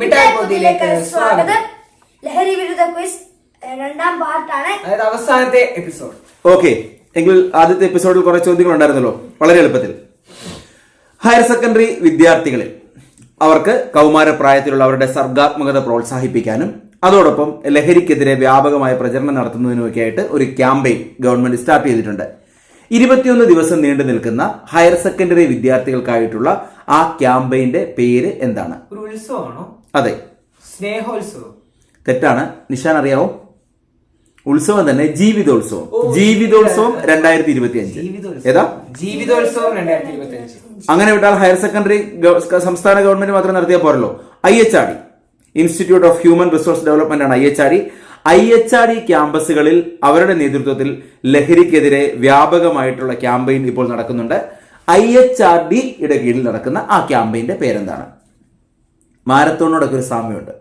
മിഠായി പൊതിയിലേക്ക് സ്വാഗതം. ലഹരി വിരുദ്ധ ക്വിസ് രണ്ടാം പാർട്ടാണ് അതായത് അവസാനത്തെ എപ്പിസോഡ്. ഓക്കെ. എങ്കിൽ ആദ്യത്തെ എപ്പിസോഡിൽ കുറെ ചോദ്യങ്ങൾ ഉണ്ടായിരുന്നല്ലോ. വളരെ എളുപ്പത്തിൽ. ഹയർ സെക്കൻഡറി വിദ്യാർത്ഥികളിൽ അവർക്ക് കൗമാരപ്രായത്തിലുള്ള അവരുടെ സർഗാത്മകത പ്രോത്സാഹിപ്പിക്കാനും അതോടൊപ്പം ലഹരിക്കെതിരെ വ്യാപകമായ പ്രചരണം നടത്തുന്നതിനുമൊക്കെയായിട്ട് ഒരു ക്യാമ്പയിൻ ഗവൺമെന്റ് സ്റ്റാർട്ട് ചെയ്തിട്ടുണ്ട്. ഇരുപത്തിയൊന്ന് ദിവസം നീണ്ടു നിൽക്കുന്ന ഹയർ സെക്കൻഡറി വിദ്യാർത്ഥികൾക്കായിട്ടുള്ള ആ ക്യാമ്പയിന്റെ പേര് എന്താണ്? ഒരു ഉത്സവമാണോ? അതെ. സ്നേഹോത്സവം. തെറ്റാണ്. നിഷാൻ അറിയാവോ? ഉത്സവം തന്നെ ജീവിതോത്സവം. ജീവിതോത്സവം രണ്ടായിരത്തി ഇരുപത്തി അഞ്ച് ഏതാ? ജീവിതോത്സവം രണ്ടായിരത്തി ഇരുപത്തി അഞ്ച് അങ്ങനെ വിട്ടാൽ ഹയർ സെക്കൻഡറി സംസ്ഥാന ഗവൺമെന്റ് മാത്രം നടത്തിയാൽ പോരല്ലോ. I H R D institute of human resource development ആണ് I H R D I H R D ക്യാമ്പസുകളിൽ അവരുടെ നേതൃത്വത്തിൽ ലഹരിക്കെതിരെ വ്യാപകമായിട്ടുള്ള ക്യാമ്പയിൻ ഇപ്പോൾ നടക്കുന്നുണ്ട്. ഐ എച്ച് ആർ ഡിയുടെ കീഴിൽ നടക്കുന്ന ആ ക്യാമ്പയിന്റെ പേരെന്താണ്? മാരത്തോണിനോടൊക്കെ ഒരു സാമ്യമുണ്ട്.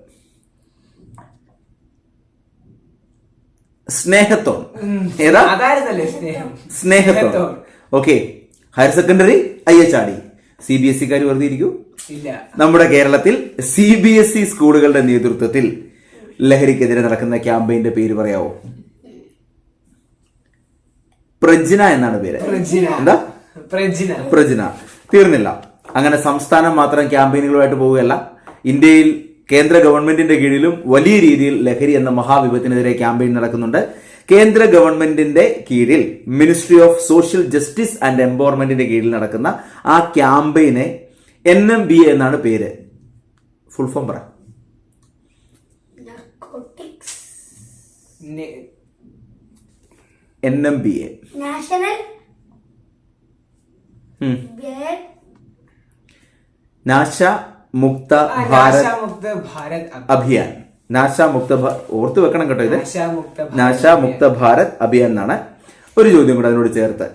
സ്നേഹത്തോൺ. ഏതാ? Snehathon. Okay. Higher secondary I H R D C B S ഇക്കാർ വെറുതെ ഇരിക്കൂ? നമ്മുടെ കേരളത്തിൽ സി ബി എസ് ഇ സ്കൂളുകളുടെ നേതൃത്വത്തിൽ ലഹരിക്കെതിരെ നടക്കുന്ന ക്യാമ്പയിന്റെ പേര് പറയാവോ? പ്രജ്ന എന്നാണ് പേര്. എന്താ? പ്രജിന പ്രജ്ന തീർന്നില്ല. അങ്ങനെ സംസ്ഥാനം മാത്രം ക്യാമ്പയിനുകളുമായിട്ട് പോവുകയല്ല. ഇന്ത്യയിൽ കേന്ദ്ര ഗവൺമെന്റിന്റെ കീഴിലും വലിയ രീതിയിൽ ലഹരി എന്ന മഹാവിപത്തിനെതിരെ ക്യാമ്പയിൻ നടക്കുന്നുണ്ട്. കേന്ദ്ര ഗവൺമെന്റിന്റെ കീഴിൽ ministry of social justice and എംപവർമെന്റിന്റെ കീഴിൽ നടക്കുന്ന ആ ക്യാമ്പയിനെ എൻ എം ബി എന്നാണ് പേര്. ഫുൾ ഫോം പറ. N M B A. National Nasha Mukt Bharat നാശാമുക്ത Bharat അഭി- അഭിയാൻ. നാശ മുക്ത ഭ- ഓർത്ത് വെക്കണം കേട്ടോ ഇത്. നാശാമുക്ത ഭാരത് മുക്ത ഭാരത് അഭിയാൻ എന്നാണ് ഒരു ചോദ്യം കൂടെ അതിനോട് ചേർത്ത്.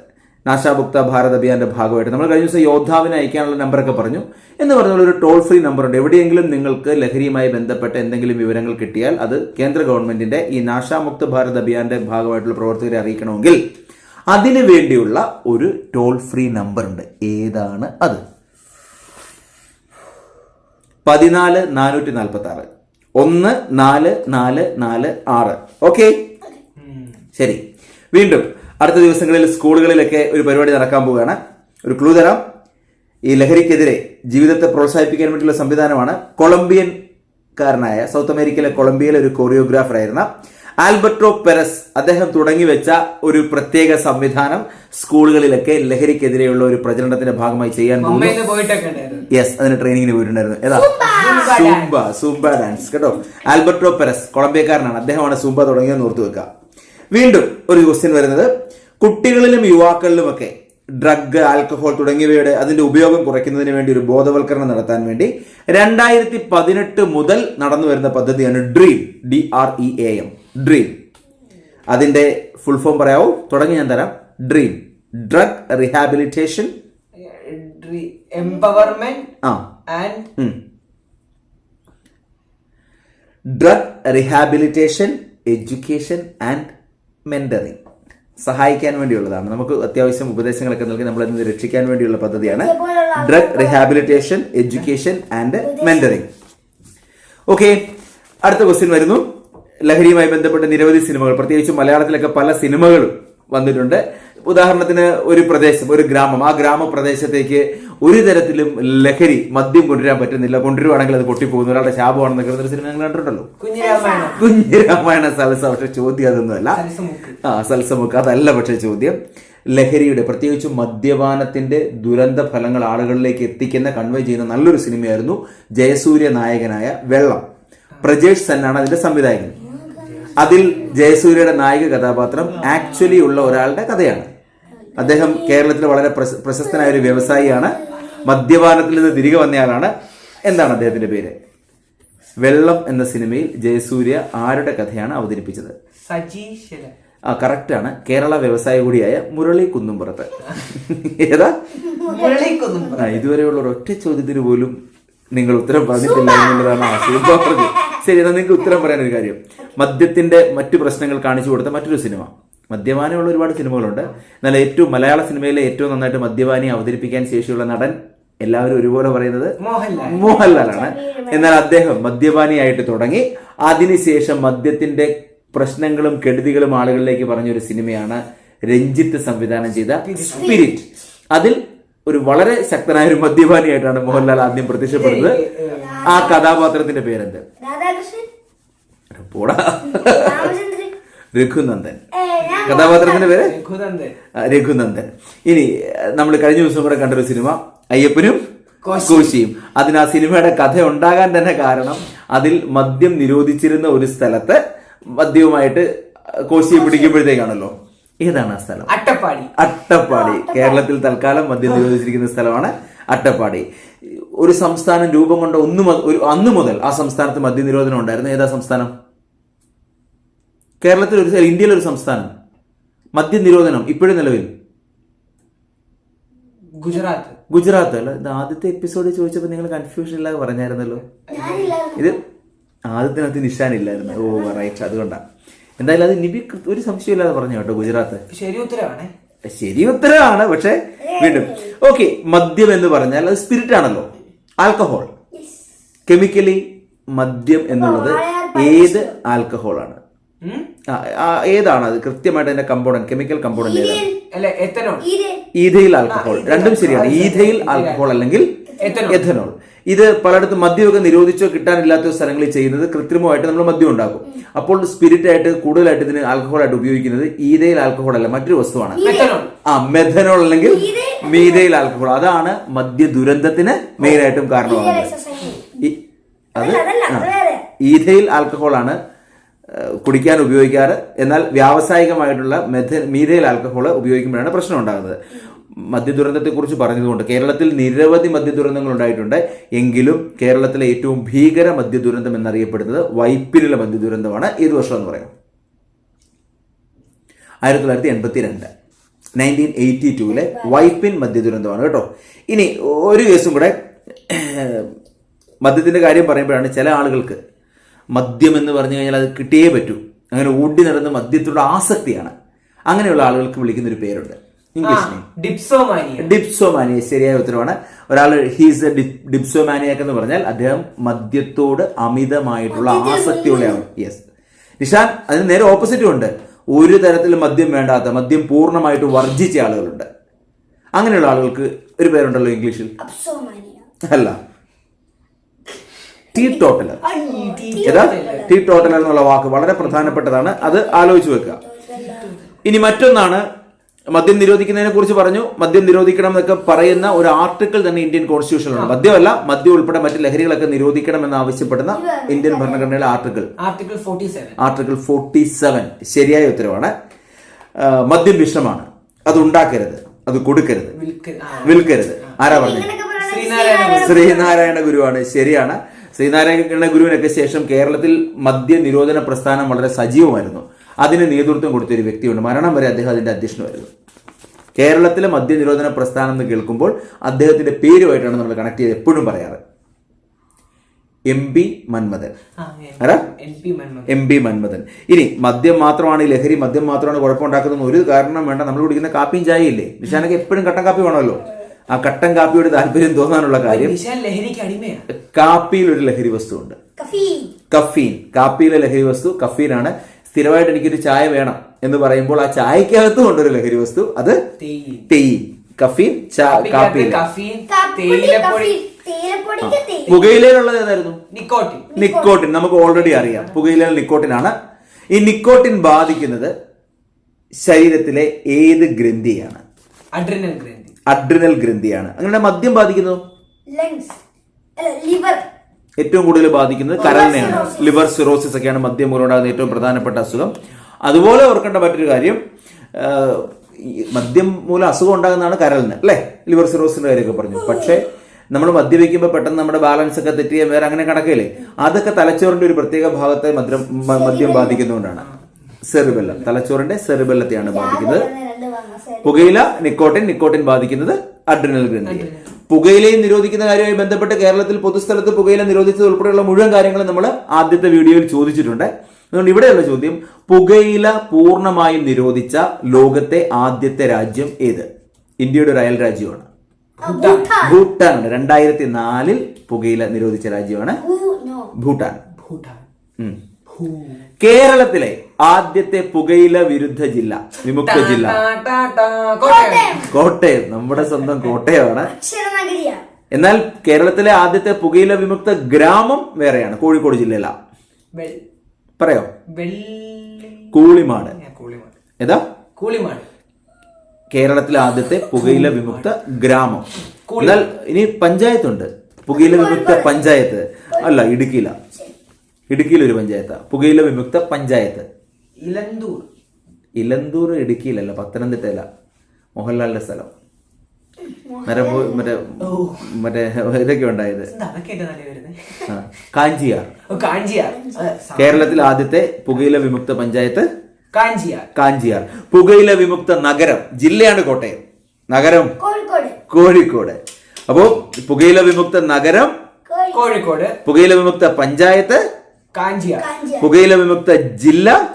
നാശാമുക്ത ഭാരത് അഭിയാന്റെ ഭാഗമായിട്ട് നമ്മൾ കഴിഞ്ഞ ദിവസം യോദ്ധാവിനെ അയക്കാനുള്ള നമ്പറൊക്കെ പറഞ്ഞു. എന്ന് പറഞ്ഞ ഒരു ടോൾ ഫ്രീ നമ്പർ ഉണ്ട് എവിടെയെങ്കിലും നിങ്ങൾക്ക് ലഹരിയുമായി ബന്ധപ്പെട്ട എന്തെങ്കിലും വിവരങ്ങൾ കിട്ടിയാൽ അത് കേന്ദ്ര ഗവൺമെന്റിന്റെ ഈ നാശാമുക്ത ഭാരത് അഭിയാന്റെ ഭാഗമായിട്ടുള്ള പ്രവർത്തകരെ അറിയിക്കണമെങ്കിൽ അതിനു വേണ്ടിയുള്ള ഒരു ടോൾ ഫ്രീ നമ്പർ ഉണ്ട് ഏതാണ് അത്? പതിനാല് നാനൂറ്റി നാൽപ്പത്തി ആറ് ഒന്ന് നാല് നാല് നാല് ആറ്. ഓക്കെ? ശരി. വീണ്ടും അടുത്ത ദിവസങ്ങളിൽ സ്കൂളുകളിലൊക്കെ ഒരു പരിപാടി നടക്കാൻ പോവുകയാണ്. ഒരു ക്ലൂ തരാം. ഈ ലഹരിക്കെതിരെ ജീവിതത്തെ പ്രോത്സാഹിപ്പിക്കാൻ വേണ്ടിയുള്ള സംവിധാനമാണ് കൊളംബിയൻ കാരനായ സൗത്ത് അമേരിക്കയിലെ കൊളംബിയയിലെ ഒരു കൊറിയോഗ്രാഫർ ആയിരുന്ന ആൽബർട്ടോ പെരസ് അദ്ദേഹം തുടങ്ങി വെച്ച ഒരു പ്രത്യേക സംവിധാനം സ്കൂളുകളിലൊക്കെ ലഹരിക്കെതിരെയുള്ള ഒരു പ്രചരണത്തിന്റെ ഭാഗമായി ചെയ്യാൻ യെസ് അതിന് ട്രെയിനിങ്ങിന് പോയിട്ടുണ്ടായിരുന്നു. ഏതാ? സൂംബ സൂംബ ഡാൻസ് കേട്ടോ. ആൽബർട്ടോ പെരസ് കൊളംബിയക്കാരനാണ്. അദ്ദേഹമാണ് സൂംബ തുടങ്ങിയെന്ന് ഓർത്തു വെക്കുക. വീണ്ടും ഒരു ക്വസ്റ്റ്യൻ വരുന്നത്. കുട്ടികളിലും യുവാക്കളിലുമൊക്കെ ഡ്രഗ് ആൽക്കഹോൾ തുടങ്ങിയവയുടെ അതിന്റെ ഉപയോഗം കുറയ്ക്കുന്നതിന് വേണ്ടി ഒരു ബോധവൽക്കരണം നടത്താൻ വേണ്ടി രണ്ടായിരത്തി പതിനെട്ട് മുതൽ നടന്നു വരുന്ന പദ്ധതിയാണ് dream D R E A M dream അതിന്റെ ഫുൾ ഫോം പറയാവോ. തുടങ്ങി ഞാൻ തരാം. Dream drug rehabilitation empowerment and drug rehabilitation education and mentoring സഹായിക്കാൻ വേണ്ടിയുള്ളതാണ്. നമുക്ക് അത്യാവശ്യം ഉപദേശങ്ങളൊക്കെ നൽകി നമ്മളെ നിന്ന് രക്ഷിക്കാൻ വേണ്ടിയുള്ള പദ്ധതിയാണ്. Drug rehabilitation education and mentoring okay അടുത്ത ക്വസ്റ്റ്യൻ വരുന്നു. ലഹരിയുമായി ബന്ധപ്പെട്ട നിരവധി സിനിമകൾ പ്രത്യേകിച്ച് മലയാളത്തിലൊക്കെ പല സിനിമകളും വന്നിട്ടുണ്ട്. ഉദാഹരണത്തിന് ഒരു പ്രദേശം ഒരു ഗ്രാമം. ആ ഗ്രാമപ്രദേശത്തേക്ക് ഒരു തരത്തിലും ലഹരി മദ്യം കൊണ്ടുവരാൻ പറ്റുന്നില്ല. കൊണ്ടുവരുവാണെങ്കിൽ അത് പൊട്ടിപ്പോകുന്നു. ഒരാളുടെ ശാപമാണെന്നൊക്കെ ഒരു സിനിമ ഞങ്ങൾ കണ്ടിട്ടുണ്ടല്ലോ. കുഞ്ഞിരാമായണം കുഞ്ഞിരാമായണ സൽസ. പക്ഷെ ചോദ്യം അതൊന്നുമല്ല. ആ സൽസമുക്ക് അതല്ല പക്ഷെ ചോദ്യം. ലഹരിയുടെ പ്രത്യേകിച്ച് മദ്യപാനത്തിന്റെ ദുരന്ത ഫലങ്ങൾ ആളുകളിലേക്ക് എത്തിക്കുന്ന കൺവേ ചെയ്യുന്ന നല്ലൊരു സിനിമയായിരുന്നു ജയസൂര്യ നായകനായ വെള്ളം. പ്രജേഷ് സെന്നാണ് അതിന്റെ സംവിധായകൻ. അതിൽ ജയസൂര്യയുടെ നായിക കഥാപാത്രം ആക്ച്വലി ഉള്ള ഒരാളുടെ കഥയാണ്. അദ്ദേഹം കേരളത്തിൽ വളരെ പ്രശസ്തനായ ഒരു വ്യവസായിയാണ്. മദ്യപാനത്തിൽ നിന്ന് തിരികെ വന്നയാളാണ് എന്താണ് അദ്ദേഹത്തിന്റെ പേര്? വെള്ളം എന്ന സിനിമയിൽ ജയസൂര്യ ആരുടെ കഥയാണ് അവതരിപ്പിച്ചത്? ആ ആ ആണ്. കേരള വ്യവസായ കൂടിയായ മുരളി കുന്നുംപുറത്ത്. ഏതാ? ഇതുവരെയുള്ള ഒരൊറ്റ ചോദ്യത്തിന് പോലും നിങ്ങൾ ഉത്തരം പറഞ്ഞിട്ടില്ല എന്നുള്ളതാണ് ആ സൂപ്പ പറഞ്ഞു ശരി എന്നാൽ നിങ്ങൾക്ക് ഉത്തരം പറയാൻ ഒരു കാര്യം. മദ്യത്തിന്റെ മറ്റു പ്രശ്നങ്ങൾ കാണിച്ചു കൊടുത്ത മറ്റൊരു സിനിമ. മദ്യപാനമുള്ള ഒരുപാട് സിനിമകളുണ്ട്. എന്നാൽ ഏറ്റവും മലയാള സിനിമയിലെ ഏറ്റവും നന്നായിട്ട് മദ്യപാനി അവതരിപ്പിക്കാൻ ശേഷിയുള്ള നടൻ എല്ലാവരും ഒരുപോലെ പറയുന്നത് മോഹൻലാൽ. മോഹൻലാലാണ്. എന്നാൽ അദ്ദേഹം മദ്യപാനിയായിട്ട് തുടങ്ങി. അതിനുശേഷം മദ്യത്തിന്റെ പ്രശ്നങ്ങളും കെടുതികളും ആളുകളിലേക്ക് പറഞ്ഞ ഒരു സിനിമയാണ് രഞ്ജിത്ത് സംവിധാനം ചെയ്ത സ്പിരിറ്റ് അതിൽ ഒരു വളരെ ശക്തനായ ഒരു മദ്യപാനിയായിട്ടാണ് മോഹൻലാൽ ആദ്യം പ്രത്യക്ഷപ്പെടുന്നത്. ആ കഥാപാത്രത്തിന്റെ പേരെന്ത്? പോടാ. രഘുനന്ദൻ. കഥാപാത്രത്തിന്റെ പേര്? രഘുനന്ദൻ. ഇനി നമ്മൾ കഴിഞ്ഞ ദിവസം കൂടെ കണ്ടൊരു സിനിമ അയ്യപ്പനും കോശിയും. അതിന് ആ സിനിമയുടെ കഥ ഉണ്ടാകാൻ തന്നെ കാരണം അതിൽ മദ്യം നിരോധിച്ചിരുന്ന ഒരു സ്ഥലത്ത് മദ്യവുമായിട്ട് കോശിയെ പിടിക്കുമ്പോഴത്തേക്കാണല്ലോ. ഏതാണ് ആ സ്ഥലം? അട്ടപ്പാടി. അട്ടപ്പാടി. കേരളത്തിൽ തൽക്കാലം മദ്യം നിരോധിച്ചിരിക്കുന്ന സ്ഥലമാണ് അട്ടപ്പാടി. ഒരു സംസ്ഥാനം രൂപം കൊണ്ട ഒന്ന് ഒരു അന്ന് മുതൽ ആ സംസ്ഥാനത്ത് മദ്യ നിരോധനം ഉണ്ടായിരുന്നു. ഏതാ സംസ്ഥാനം? കേരളത്തിൽ ഒരു ഇന്ത്യയിലെ ഒരു സംസ്ഥാനം. മദ്യ നിരോധനം ഇപ്പോഴും നിലവിൽ. ഗുജറാത്ത്. ഗുജറാത്ത് അല്ല ഇത് ആദ്യത്തെ എപ്പിസോഡിൽ ചോദിച്ചപ്പോൾ നിങ്ങൾ കൺഫ്യൂഷൻ ഇല്ലാതെ പറഞ്ഞായിരുന്നല്ലോ. ഇത് ആദ്യത്തിനകത്ത് നിഷാൻ ഇല്ലായിരുന്നു. ഓ റൈറ്റ് അതുകൊണ്ടാണ് എന്തായാലും അത് നിബി ഒരു സംശയമില്ലാതെ പറഞ്ഞു കേട്ടോ ഗുജറാത്ത്. ശരി ഉത്തരവാണേ. ശരി ഉത്തരവാണ് പക്ഷെ വീണ്ടും. ഓക്കെ മദ്യം എന്ന് പറഞ്ഞാൽ അത് സ്പിരിറ്റ് ആണല്ലോ. ആൽക്കഹോൾ കെമിക്കലി മദ്യം എന്നുള്ളത് ഏത് ആൽക്കഹോൾ ആണ്? ഏതാണ് അത്? കൃത്യമായിട്ട് അതിന്റെ കമ്പോണന്റ് കെമിക്കൽ കമ്പോണന്റ് ഏതാണ്? ഈഥയിൽ ആൽക്കഹോൾ രണ്ടും ശരിയാണ്. ഈഥയിൽ ആൽക്കഹോൾ അല്ലെങ്കിൽ എഥനോൾ. ഇത് പലയിടത്തും മദ്യമൊക്കെ നിരോധിച്ചോ കിട്ടാനില്ലാത്ത സ്ഥലങ്ങളിൽ ചെയ്യുന്നത് കൃത്രിമമായിട്ട് നമ്മൾ മദ്യം ഉണ്ടാക്കും. അപ്പോൾ സ്പിരിറ്റ് ആയിട്ട് കൂടുതലായിട്ട് ഇതിന് ആൽക്കഹോളായിട്ട് ഉപയോഗിക്കുന്നത് ഈതയിൽ ആൽക്കഹോൾ അല്ല മറ്റൊരു വസ്തുവാണ്. ആ മെഥനോൾ അല്ലെങ്കിൽ മീതയിൽ ആൽക്കഹോൾ. അതാണ് മദ്യ ദുരന്തത്തിന് മെയിൻ ആയിട്ടും കാരണമാകുന്നത് അത്. ഈഥയിൽ ആൽക്കഹോൾ ആണ് കുടിക്കാൻ ഉപയോഗിക്കാറ്. എന്നാൽ വ്യാവസായികമായിട്ടുള്ള മെഥ മീതയിൽ ആൽക്കഹോൾ ഉപയോഗിക്കുമ്പോഴാണ് പ്രശ്നം ഉണ്ടാകുന്നത്. മദ്യദുരന്തത്തെക്കുറിച്ച് പറഞ്ഞതുകൊണ്ട് കേരളത്തിൽ നിരവധി മദ്യ ദുരന്തങ്ങൾ ഉണ്ടായിട്ടുണ്ട് എങ്കിലും കേരളത്തിലെ ഏറ്റവും ഭീകര മദ്യ മദ്യദുരന്തം എന്നറിയപ്പെടുന്നത് മദ്യ ദുരന്തമാണ് ഏത് വർഷം എന്ന് പറയാം? ആയിരത്തി തൊള്ളായിരത്തി എൺപത്തി രണ്ട് നയന്റീൻ എയ്റ്റി ടൂവിലെ വൈപ്പിൻ മദ്യദുരന്തമാണ് കേട്ടോ. ഇനി ഒരു കേസും കൂടെ മദ്യത്തിന്റെ കാര്യം പറയുമ്പോഴാണ് ചില ആളുകൾക്ക് മദ്യം എന്ന് പറഞ്ഞു കഴിഞ്ഞാൽ അത് കിട്ടിയേ പറ്റൂ. അങ്ങനെ ഓടി നടന്ന് മദ്യത്തിലുള്ള ആസക്തിയാണ്. അങ്ങനെയുള്ള ആളുകൾക്ക് വിളിക്കുന്ന ഒരു പേരുണ്ട്. ഇംഗ്ലീഷ് നെയിം ഡിപ്സോമാനിയ ഡിപ്സോമാനിയ ശരിയായ ഉത്തരവാണ് ഒരാൾ ഹീസ് എ ഡിപ്സോമാനിയാക്ക് എന്ന് പറഞ്ഞാൽ അദ്ദേഹം മദ്യത്തോട് അമിതമായിട്ടുള്ള ആസക്തിയുള്ളയാണ് യെസ് നിഷാൻ അതിന് നേരെ ഓപ്പോസിറ്റും ഉണ്ട്. ഒരു തരത്തിൽ മദ്യം വേണ്ടാത്ത മദ്യം പൂർണമായിട്ട് വർജിച്ച ആളുകളുണ്ട്. അങ്ങനെയുള്ള ആളുകൾക്ക് ഒരു പേരുണ്ടല്ലോ ഇംഗ്ലീഷിൽ അല്ല. ടീ ടോട്ടലർ ഏതാ? ടീ ടോട്ടലർ എന്നുള്ള വാക്ക് വളരെ പ്രധാനപ്പെട്ടതാണ്. അത് ആലോചിച്ച് വെക്കുക. ഇനി മറ്റൊന്നാണ് മദ്യം നിരോധിക്കുന്നതിനെ കുറിച്ച് പറഞ്ഞു. മദ്യം നിരോധിക്കണം എന്നൊക്കെ പറയുന്ന ഒരു ആർട്ടിക്കിൾ തന്നെ ഇന്ത്യൻ കോൺസ്റ്റിറ്റ്യൂഷനാണ് മദ്യമല്ല മദ്യം ഉൾപ്പെടെ മറ്റ് ലഹരികളൊക്കെ നിരോധിക്കണം എന്ന് ആവശ്യപ്പെടുന്ന ഇന്ത്യൻ ഭരണഘടനയുടെ article article forty seven article forty seven ശരിയായ ഉത്തരവാണ്. മദ്യം വിഷമാണ് അത് ഉണ്ടാക്കരുത്. അത് കൊടുക്കരുത്. വിൽക്കരുത്. ആരാ പറഞ്ഞു? ശ്രീനാരായണ ശ്രീനാരായണ ഗുരുവാണ്. ശരിയാണ്. ശ്രീനാരായണ ഗുരുവിനൊക്കെ ശേഷം കേരളത്തിൽ മദ്യ നിരോധന പ്രസ്ഥാനം വളരെ സജീവമായിരുന്നു. അതിന് നേതൃത്വം കൊടുത്ത ഒരു വ്യക്തിയുണ്ട്. മരണം വരെ അദ്ദേഹം അതിന്റെ അധ്യക്ഷനുമായിരുന്നു കേരളത്തിലെ മദ്യ നിരോധന പ്രസ്ഥാനം എന്ന് കേൾക്കുമ്പോൾ അദ്ദേഹത്തിന്റെ പേരുമായിട്ടാണ് നമ്മൾ കണക്ട് ചെയ്ത് എപ്പോഴും പറയാറ്. M P Manmathan. M P Manmathan. ഇനി മദ്യം മാത്രമാണ് ഈ ലഹരി മദ്യം മാത്രമാണ് കുഴപ്പമുണ്ടാക്കുന്ന ഒരു കാരണം വേണ്ട. നമ്മൾ കുടിക്കുന്ന കാപ്പിയും ചായയില്ലേ നിഷാനൊക്കെ എപ്പോഴും കട്ടൻ കാപ്പി വേണമല്ലോ. ആ കട്ടൻ കാപ്പിയോട് താല്പര്യം തോന്നാനുള്ള കാര്യം കാപ്പിയിൽ ഒരു ലഹരി വസ്തു ഉണ്ട് കഫീൻ. കാപ്പിയിലെ ലഹരി വസ്തു കഫീനാണ്. സ്ഥിരമായിട്ട് എനിക്കൊരു ചായ വേണം എന്ന് പറയുമ്പോൾ ആ ചായക്കകത്തും കൊണ്ടൊരു ഒരു ലഹരി വസ്തു അത് തെയ്യ് കഫീൻ കാപ്പി പുകയിലയിലുള്ളത് ഏതായിരുന്നു? നിക്കോട്ടിൻ. നിക്കോട്ടിൻ. നമുക്ക് ഓൾറെഡി അറിയാം. പുകയില നിക്കോട്ടിൻ ആണ് ഈ നിക്കോട്ടിൻ ബാധിക്കുന്നത് ശരീരത്തിലെ ഏത് ഗ്രന്ഥിയാണ്? അഡ്രിനൽ ഗ്രന്ഥി. അഡ്രിനൽ ഗ്രന്ഥിയാണ്. അങ്ങനെ മദ്യം ബാധിക്കുന്നു? ലിവർ ഏറ്റവും കൂടുതൽ ബാധിക്കുന്നത് കരളിനെയാണ്. ലിവർ സിറോസിസ് ഒക്കെയാണ് മദ്യം മൂലം ഉണ്ടാകുന്ന ഏറ്റവും പ്രധാനപ്പെട്ട അസുഖം. അതുപോലെ ഓർക്കേണ്ട മറ്റൊരു കാര്യം മദ്യം മൂലം അസുഖം ഉണ്ടാകുന്നതാണ് കരളിന് അല്ലേ? ലിവർ സിറോസിന്റെ കാര്യമൊക്കെ പറഞ്ഞു. പക്ഷേ നമ്മൾ മദ്യപിക്കുമ്പോൾ പെട്ടെന്ന് നമ്മുടെ ബാലൻസ് ഒക്കെ തെറ്റിയ വേറെ അങ്ങനെ കണക്കില്ലേ? അതൊക്കെ തലച്ചോറിന്റെ ഒരു പ്രത്യേക ഭാഗത്തെ മദ്യം മദ്യം ബാധിക്കുന്നതുകൊണ്ടാണ്. സെറിബെല്ലം. തലച്ചോറിന്റെ സെറിബെല്ലത്തെയാണ് ബാധിക്കുന്നത്. പുകയില നിക്കോട്ടിൻ നിക്കോട്ടിൻ ബാധിക്കുന്നത് അഡ്രിനൽ ഗ്രന്ഥി പുകയിലയും നിരോധിക്കുന്ന കാര്യവുമായി ബന്ധപ്പെട്ട് കേരളത്തിൽ പൊതുസ്ഥലത്ത് പുകയില നിരോധിച്ചത് ഉൾപ്പെടെയുള്ള മുഴുവൻ കാര്യങ്ങളും നമ്മൾ ആദ്യത്തെ വീഡിയോയിൽ ചോദിച്ചിട്ടുണ്ട്. അതുകൊണ്ട് ഇവിടെയുള്ള ചോദ്യം പുകയില പൂർണമായും നിരോധിച്ച ലോകത്തെ ആദ്യത്തെ രാജ്യം ഏത്? ഇന്ത്യയുടെ ഒരു അയൽ രാജ്യമാണ്. ഭൂട്ടാൻ. രണ്ടായിരത്തി നാലിൽ പുകയില നിരോധിച്ച രാജ്യമാണ് ഭൂട്ടാൻ. ഭൂട്ടാൻ. കേരളത്തിലെ ആദ്യത്തെ പുകയില വിരുദ്ധ ജില്ല വിമുക്ത ജില്ല. കോട്ടയം. നമ്മുടെ സ്വന്തം കോട്ടയമാണ്. എന്നാൽ കേരളത്തിലെ ആദ്യത്തെ പുകയില വിമുക്ത ഗ്രാമം വേറെയാണ് കോഴിക്കോട് ജില്ലയിലാണ് വെൽ പറയോ? കൂളിമാട്. ഏതാ? കൂളിമാട്. കേരളത്തിലെ ആദ്യത്തെ പുകയില വിമുക്ത ഗ്രാമം. എന്നാൽ ഇനി പഞ്ചായത്തുണ്ട്. പുകയില വിമുക്ത പഞ്ചായത്ത്. അല്ല ഇടുക്കിയില. ഇടുക്കിയിൽ ഒരു പഞ്ചായത്ത്. പുകയില വിമുക്ത പഞ്ചായത്ത്. ഇലന്തൂർ. ഇലന്തൂർ ഇടുക്കിയിലല്ല പത്തനംതിട്ടയില. മോഹൻലാലിന്റെ സ്ഥലം. മറ്റേ മറ്റേ മറ്റേ ഇതൊക്കെ ഉണ്ടായത്. കാഞ്ചിയാർ. കാഞ്ചിയാർ. കേരളത്തിൽ ആദ്യത്തെ പുകയില വിമുക്ത പഞ്ചായത്ത്? കാഞ്ചിയാർ. കാഞ്ചിയാർ. പുകയില വിമുക്ത നഗരം ജില്ലയാണ് കോട്ടയം. നഗരം? കോഴിക്കോട്. കോഴിക്കോട്. അപ്പോ പുകയില വിമുക്ത നഗരം? കോഴിക്കോട്. പുകയില വിമുക്ത പഞ്ചായത്ത്? കാഞ്ചിയ. പുകയില വിമുക്ത ജില്ല?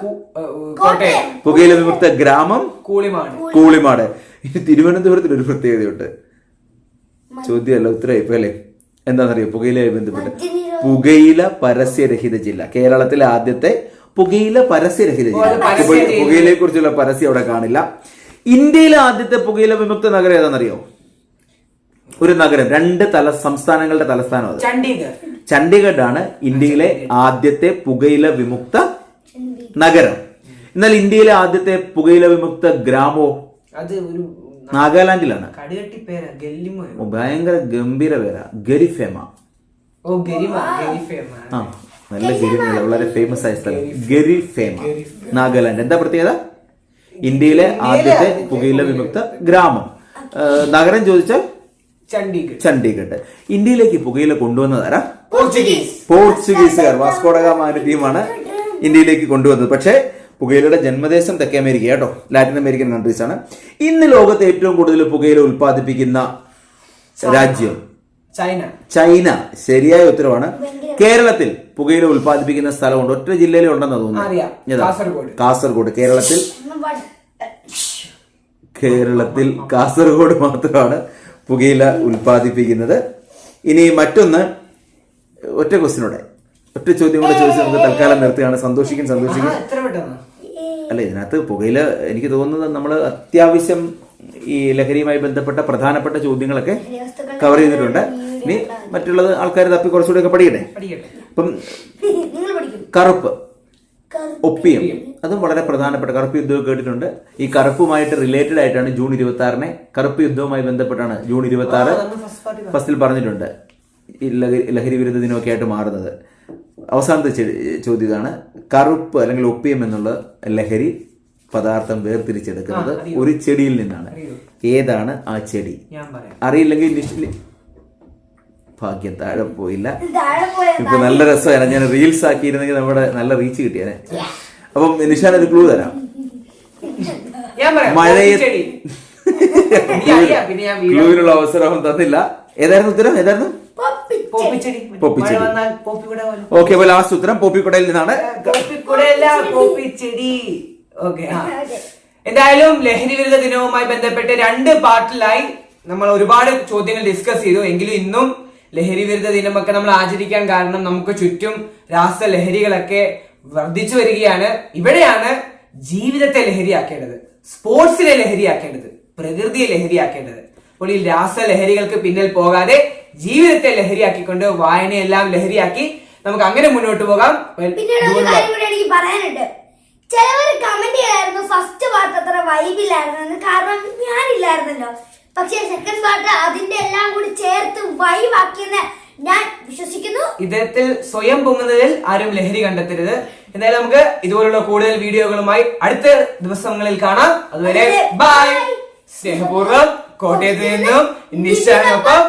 കോട്ടയം. പുകയില വിമുക്ത ഗ്രാമം? കൂളിമാട്. കൂളിമാട്. ഇനി തിരുവനന്തപുരത്തിന് ഒരു പ്രത്യേകതയുണ്ട്. ചോദ്യമല്ല ഉത്തരവായിപ്പോ അല്ലേ? എന്താണെന്നറിയോ? പുകയിലയുമായി ബന്ധപ്പെട്ട്. പുകയില പരസ്യരഹിത ജില്ല. കേരളത്തിലെ ആദ്യത്തെ പുകയില പരസ്യരഹിത ജില്ല. പുകയിലയെ കുറിച്ചുള്ള പരസ്യം അവിടെ കാണില്ല. ഇന്ത്യയിലെ ആദ്യത്തെ പുകയില വിമുക്ത നഗരം ഏതാണെന്നറിയോ? ഒരു നഗരം രണ്ട് തല സംസ്ഥാനങ്ങളുടെ തലസ്ഥാനം അത്. ചണ്ഡീഗഡ്. ചണ്ഡീഗഡ് ആണ് ഇന്ത്യയിലെ ആദ്യത്തെ പുകയില വിമുക്ത നഗരം. എന്നാൽ ഇന്ത്യയിലെ ആദ്യത്തെ പുകയില വിമുക്ത ഗ്രാമോ? അത് ഒരു നാഗാലാൻഡിലാണ്. കടുകട്ടി പേരാ ഗല്ലിമോയോ ഭയങ്കര ഗംഭീര പേരാ. ഗരിഫേമ. ഓ ഗരിമ ഗരിഫേമ. ആ നല്ല ഗരിമയുള്ള വളരെ ഫേമസ് ആയ സ്ഥലം. ഗരിഫേമ. നാഗാലാൻഡ്. എന്താ പ്രത്യേകത? ഇന്ത്യയിലെ ആദ്യത്തെ പുകയില വിമുക്ത ഗ്രാമം. നഗരം ചോദിച്ചാൽ ചണ്ഡീഗഡ്. ചണ്ഡീഗഡ്. ഇന്ത്യയിലേക്ക് പുകയില കൊണ്ടുവന്നതാരാ പോർച്ചുഗീസ്. പോർച്ചുഗീസുകാർ വാസ്കോഡഗാമാന്റെ ടീമാണ് ഇന്ത്യയിലേക്ക് കൊണ്ടുവന്നത്. പക്ഷേ പുകയിലയുടെ ജന്മദേശം തെക്കേ അമേരിക്ക കേട്ടോ? ലാറ്റിൻ അമേരിക്കൻ കൺട്രീസ് ആണ്. ഇന്ന് ലോകത്ത് ഏറ്റവും കൂടുതൽ പുകയില ഉൽപ്പാദിപ്പിക്കുന്ന രാജ്യം? ചൈന. ചൈന. ശരിയായ ഉത്തരവാണ്. കേരളത്തിൽ പുകയില ഉൽപ്പാദിപ്പിക്കുന്ന സ്ഥലമുണ്ട്. ഒറ്റ ജില്ലയിലേ ഉണ്ടെന്ന് തോന്നുന്നു അറിയാം. കാസർഗോഡ്. കാസർഗോഡ്. കേരളത്തിൽ കേരളത്തിൽ കാസർഗോഡ് മാത്രമാണ്. പുകയില ഉൽപ്പാദിപ്പിക്കുന്നത്. ഇനി മറ്റൊന്ന് ഒറ്റ ക്വസ്റ്റിനോടെ. ഒറ്റ ചോദ്യം കൂടെ ചോദിച്ച് നമുക്ക് തൽക്കാലം നിർത്തുകയാണ്. സന്തോഷിക്കും സന്തോഷിക്കും. അല്ല ഇതിനകത്ത് പുകയില എനിക്ക് തോന്നുന്നത് നമ്മൾ അത്യാവശ്യം ഈ ലഹരിയുമായി ബന്ധപ്പെട്ട പ്രധാനപ്പെട്ട ചോദ്യങ്ങളൊക്കെ കവർ ചെയ്തിട്ടുണ്ട്. ഇനി മറ്റുള്ളത് ആൾക്കാർ തപ്പി കുറച്ചുകൂടെ ഒക്കെ പഠിക്കട്ടെ? അപ്പം കറുപ്പ്. കറു- ഒപ്പിയം. അതും വളരെ പ്രധാനപ്പെട്ട കറുപ്പ് യുദ്ധം കേട്ടിട്ടുണ്ട്. ഈ കറുപ്പുമായിട്ട് റിലേറ്റഡ് ആയിട്ടാണ് ജൂൺ ഇരുപത്തി ആറിനെ കറുപ്പ് യുദ്ധവുമായി ബന്ധപ്പെട്ടാണ് ജൂൺ ഇരുപത്തി ആറ് ഫസ്റ്റിൽ പറഞ്ഞിട്ടുണ്ട്. ഈ ലഹരി വിരുദ്ധ ദിനമൊക്കെ ആയിട്ട് മാറുന്നത്. അവസാനത്തെ ചോദ്യം ഇതാണ്. കറുപ്പ് അല്ലെങ്കിൽ ഒപ്പിയം എന്നുള്ള ലഹരി പദാർത്ഥം വേർതിരിച്ചെടുക്കുന്നത് ഒരു ചെടിയിൽ നിന്നാണ്. ഏതാണ് ആ ചെടി? ഞാൻ പറയാം. അറിയില്ലെങ്കിൽ ഭാഗ്യം താഴെ പോയില്ല. ഇപ്പൊ നല്ല രസമാണ് ഞാൻ റീൽസ് ആക്കിയിരുന്നെങ്കിൽ നമ്മുടെ നല്ല റീച്ച് കിട്ടിയാനെ. അപ്പം നിഷാൻ ഒരു ക്ലൂ തരാം. മഴയെ- ക്ലൂവിനുള്ള അവസരം തന്നില്ല. ഏതായിരുന്നു ഉത്തരം? ഏതായിരുന്നു? പൊപ്പിച്ചെടി. പോപ്പിച്ചെടി. മറ്റേ വന്നാൽ പോപ്പി കൂടെ പോലെ. ഓക്കെ അപ്പൊ ലാസ്റ്റ് ഉത്തരം പോപ്പിക്കുടയിൽ നിന്നാണ്. എന്തായാലും ലഹരി വിരുദ്ധ ദിനവുമായി ബന്ധപ്പെട്ട് രണ്ട് പാർട്ടിലായി നമ്മൾ ഒരുപാട് ചോദ്യങ്ങൾ ഡിസ്കസ് ചെയ്തു. എങ്കിലും ഇന്നും ലഹരി വിരുദ്ധ ദിനമൊക്കെ നമ്മൾ ആചരിക്കാൻ കാരണം നമുക്ക് ചുറ്റും രാസലഹരികളൊക്കെ വർദ്ധിച്ചു വരികയാണ്. ഇവിടെയാണ് ജീവിതത്തെ ലഹരിയാക്കേണ്ടത് സ്പോർട്സിനെ ലഹരിയാക്കേണ്ടത് പ്രകൃതിയെ ലഹരിയാക്കേണ്ടത്. അപ്പോൾ ഈ രാസലഹരികൾക്ക് പിന്നിൽ പോകാതെ ജീവിതത്തെ ലഹരിയാക്കിക്കൊണ്ട് വായനയെല്ലാം ലഹരിയാക്കി നമുക്ക് അങ്ങനെ മുന്നോട്ട് പോകാം. എനിക്ക് പറയാനുണ്ട്. ചിലവർ കമന്റ് ചെയ്തായിരുന്നു ഫസ്റ്റ് പാർട്ട് അത്ര വൈബില്ലായിരുന്നു കാരണം ഞാനില്ലായിരുന്നല്ലോ. പക്ഷെ സെക്കൻഡ് പാർട്ട് അതിന്റെ എല്ലാം കൂടി ചേർത്ത് വൈവാക്കിയെന്ന് ഞാൻ വിശ്വസിക്കുന്നു. ഇദ്ദേഹത്തിൽ സ്വയം പൊങ്ങുന്നതിൽ ആരും ലഹരി കണ്ടെത്തരുത്. എന്തായാലും നമുക്ക് ഇതുപോലുള്ള കൂടുതൽ വീഡിയോകളുമായി അടുത്ത ദിവസങ്ങളിൽ കാണാം. അതുവരെ ബൈ. സ്നേഹപൂർവം കോട്ടയത്ത് നിന്നും നിശാനൊപ്പം